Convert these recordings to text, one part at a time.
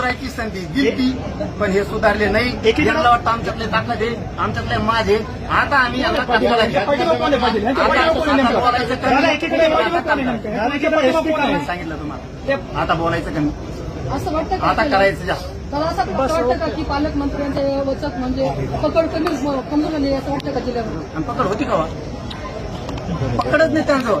सुधारायची संधी दिली पण हे सुधारले नाही. एकीकडे- यांना वाटतं आमच्यातले ताकद आहे आमच्यातले माझे आता आम्ही यांना बोलायचं. कमी. सांगितलं तुम्हाला. आता बोलायचं कमी. असं वाटतं आता? करायचं जास्त मला असं वाटतं का की पालकमंत्र्यांचे वचक म्हणजे पकड कमी कमजोर झाली असं वाटतं का जिल्ह्यामध्ये? पकड होती का वा? पकडच नाही त्यांचं.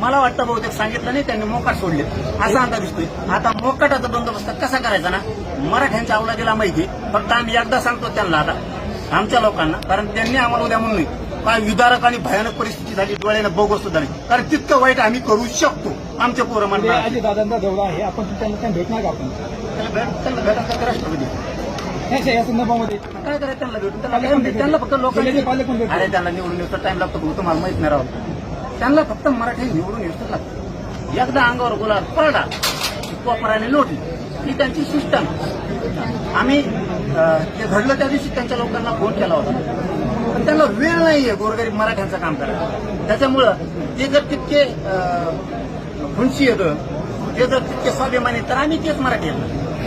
मला वाटतं बहुतेक सांगितलं नाही त्यांनी मोकाट सोडले. असा अंदाज दिसतोय. आता मोकाटाचा बंदोबस्त कसा करायचा ना? मराठ्यांच्या अवलादीला माहिती फक्त आम्ही एकदा सांगतो त्यांना आता आमच्या लोकांना कारण त्यांनी आम्हाला उद्या म्हणून काय विदारक आणि भयानक परिस्थिती झाली डोळ्यानं बघू सुद्धा नाही. कारण तितकं वाईट आम्ही करू शकतो आमच्या पोरं म्हणणार दादांचा दौरा आहे आपण त्यांना भेटणार का आपण? त्यांना राष्ट्रपती? ह्याच्या या संदर्भामध्ये. काय करायचं त्यांना भेटून? त्यांना फक्त लोकांनी. अरे त्यांना निवडून येतो टाइम लागतो तुम्हाला माहीत नाही राहत त्यांना फक्त मराठी निवडून येतो लागतं. एकदा अंगावर गुलाल पडला कोपराने लोटली. ही त्यांची सिस्टम आम्ही ते घडलं त्या दिवशी त्यांच्या लोकांना फोन केला होता. पण त्यांना वेळ नाहीये गोरगरीब मराठ्यांचं काम करायला. त्याच्यामुळं ते जर तितके खुंशी येतं ते जर तितके स्वाभिमानी तर आम्ही तेच मराठी आहेत.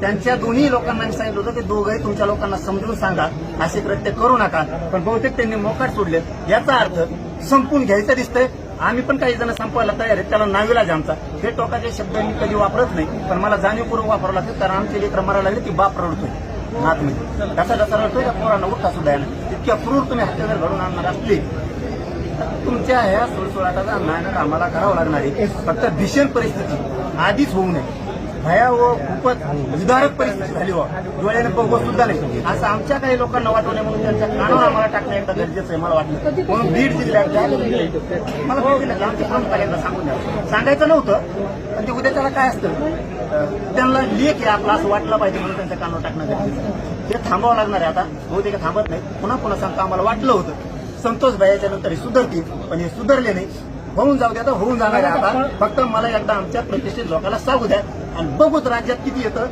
त्यांच्या दोन्ही लोकांना मी सांगितलं होतं की दोघंही तुमच्या लोकांना समजून सांगा. असे कृत्य करू नका. पण बहुतेक त्यांनी मोकाट सोडलेत. याचा अर्थ संपून घ्यायचं दिसतंय. आम्ही पण काही जण संपवायला तयार आहेत. त्याला नाविलाज आमचा. हे टोकाचे शब्द मी कधी वापरत नाही पण मला जाणीवपूर्वक वापरावं लागतं कारण आमचे लेकर मरायला लागले ती बाप रडतोय. नातमध्ये कसा कसा रडतोय त्या पोरांना उठा सुद्धा यानं इतक्या क्रूर तुम्ही हत्या जर घडून आणणार असले तुमच्या ह्या सुळसुळाटाचा नायनाट आम्हाला करावं लागणार आहे. फक्त भीषण परिस्थिती. आधीच होऊ नये. भयावह खूपच विदारक परिस्थिती झाली हो डोळ्याने बघवत सुद्धा नाही असं आमच्या काही लोकांना वाटवणे म्हणून त्यांच्या कानावर आम्हाला टाकणं एकदा गरजेचं आहे मला वाटलं. म्हणून बीड जिल्ह्यात मला बीड जिल्ह्यात आमच्या प्रमुखाला सांगून द्या. सांगायचं नव्हतं पण ते उद्या त्याला काय असतं? त्यांना लेख आहे आपला असं वाटलं पाहिजे म्हणून त्यांच्या कानावर टाकणं गरजेचं आहे. हे थांबावं लागणार आहे आता. बहुतेक थांबत नाही पुन्हा पुन्हा सांगता आम्हाला वाटलं होतं. संतोष भयाच्या नंतर हे सुधारतील पण हे सुधारले नाही. होऊन जाऊ द्या तर होऊन जाणार आहे आता. फक्त मला एकदा आमच्या प्रतिष्ठित लोकांना सांगू द्या. आणि बघूच राज्यात किती येतं.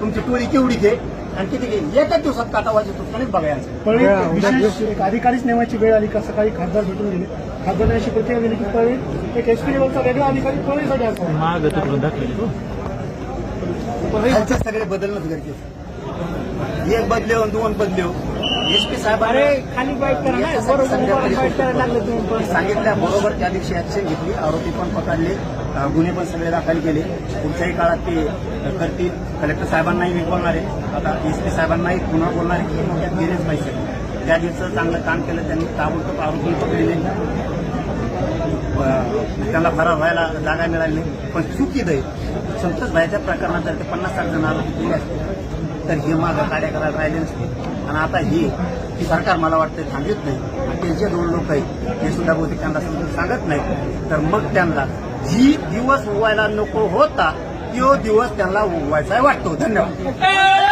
तुमची टोळी केवढी घे. आणि किती घे. एकाच दिवसात काटावाची तुटणीच बघायचं. पळी विशेष एक अधिकारीच नेमायची वेळ आली का सकाळी खासदार भेटून गेले. खासदारांनी अशी प्रतिक्रिया दिली की पळी. एक एसपी लेवलचा वेगळा अधिकारी पळीसाठी असावा खालचे सगळे बदलणंच गरजेचं एक बदले दोन बदले एस पी साहेब अरे खाली. सांगितल्या बरोबर त्या दिवशी ऍक्शन घेतली. आरोपी पण पकडले. गुन्हे पण सगळे दाखल केले. पुढच्याही काळात ते करतील. कलेक्टर साहेबांनाही मी बोलणार आहे. आता एस पी साहेबांनाही पुन्हा बोलणार आहे की मोठ्यात गेलेच पाहिजे त्या दिवसाचं चांगलं काम केलं त्यांनी ताबडतोब आरोपी पकडले. त्यांना फरार व्हायला जागा मिळाली नाही. पण चुकीत आहे संतोष भाईच्या प्रकरणात जर ते पन्नास साठ जण आरोपी केले असते तर हे मागं कार्य करायला राहिले नसते आणि आता हे सरकार मला वाटतं थांबत नाही. आणि त्यांचे दोन लोक आहेत ते सुद्धा बहुतेक त्यांना समजून सांगत नाही तर मग त्यांना जी दिवस उगवायला नको होता तो दिवस त्यांना उगवायचा वाटतो. धन्यवाद.